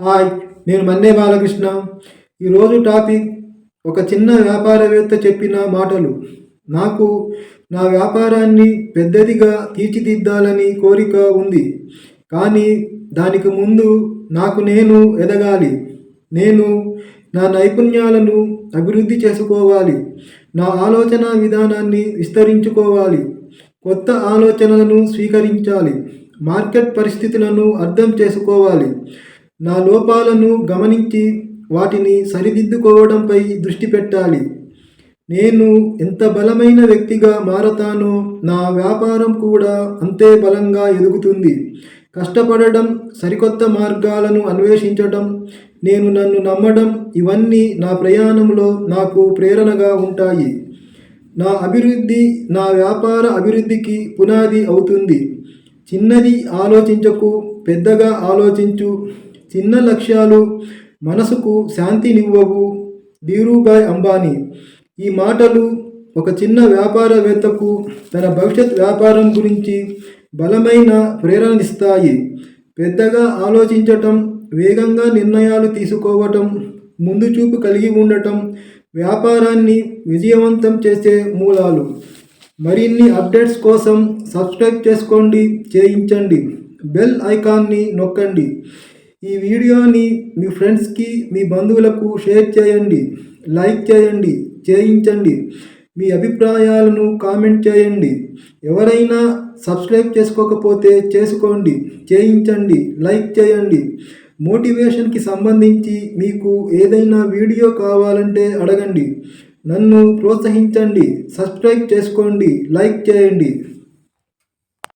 Hi నేను మన్నే బాలకృష్ణ. ఈరోజు topic ఒక చిన్న వ్యాపారవేత్త చెప్పిన మాటలు. నాకు నా వ్యాపారాన్ని పెద్దదిగా తీర్చిదిద్దాలని కోరిక ఉంది. కానీ దానికి ముందు నాకు నేను ఎదగాలి. నేను నా నైపుణ్యాలను అభివృద్ధి చేసుకోవాలి. నా ఆలోచన విధానాన్ని విస్తరించుకోవాలి. కొత్త ఆలోచనలను స్వీకరించాలి. మార్కెట్ పరిస్థితులను అర్థం చేసుకోవాలి. నా లోపాలను గమనించి వాటిని సరిదిద్దుకోవడంపై దృష్టి పెట్టాలి. నేను ఎంత బలమైన వ్యక్తిగా మారతానో నా వ్యాపారం కూడా అంతే బలంగా ఎదుగుతుంది. కష్టపడడం సరికొత్త మార్గాలను అన్వేషించడం నేను నన్ను నమ్మడం ఇవన్నీ నా ప్రయాణంలో నాకు ప్రేరణగా ఉంటాయి. నా అభివృద్ధి నా వ్యాపార అభివృద్ధికి పునాది అవుతుంది. చిన్నది ఆలోచించకు పెద్దగా ఆలోచించు చిన్న లక్ష్యాలు మనసుకు శాంతినివ్వవు. ధీరుభాయ్ అంబానీ ఈ మాటలు ఒక చిన్న వ్యాపారవేత్తకు తన భవిష్యత్ వ్యాపారం గురించి బలమైన ప్రేరణనిస్తాయి. పెద్దగా ఆలోచించటం వేగంగా నిర్ణయాలు తీసుకోవటం ముందు చూపు కలిగి ఉండటం వ్యాపారాన్ని విజయవంతం చేసే మూలాలు. మరిన్ని అప్డేట్స్ కోసం సబ్స్క్రైబ్ చేసుకోండి చేయించండి బెల్ ఐకాన్ని నొక్కండి. ఈ వీడియోని మీ ఫ్రెండ్స్కి మీ బంధువులకు షేర్ చేయండి లైక్ చేయండి చేయించండి. మీ అభిప్రాయాలను కామెంట్ చేయండి. ఎవరైనా సబ్స్క్రైబ్ చేసుకోకపోతే చేసుకోండి చేయించండి లైక్ చేయండి. మోటివేషన్కి సంబంధించి మీకు ఏదైనా వీడియో కావాలంటే అడగండి. నన్ను ప్రోత్సహించండి సబ్స్క్రైబ్ చేసుకోండి లైక్ చేయండి.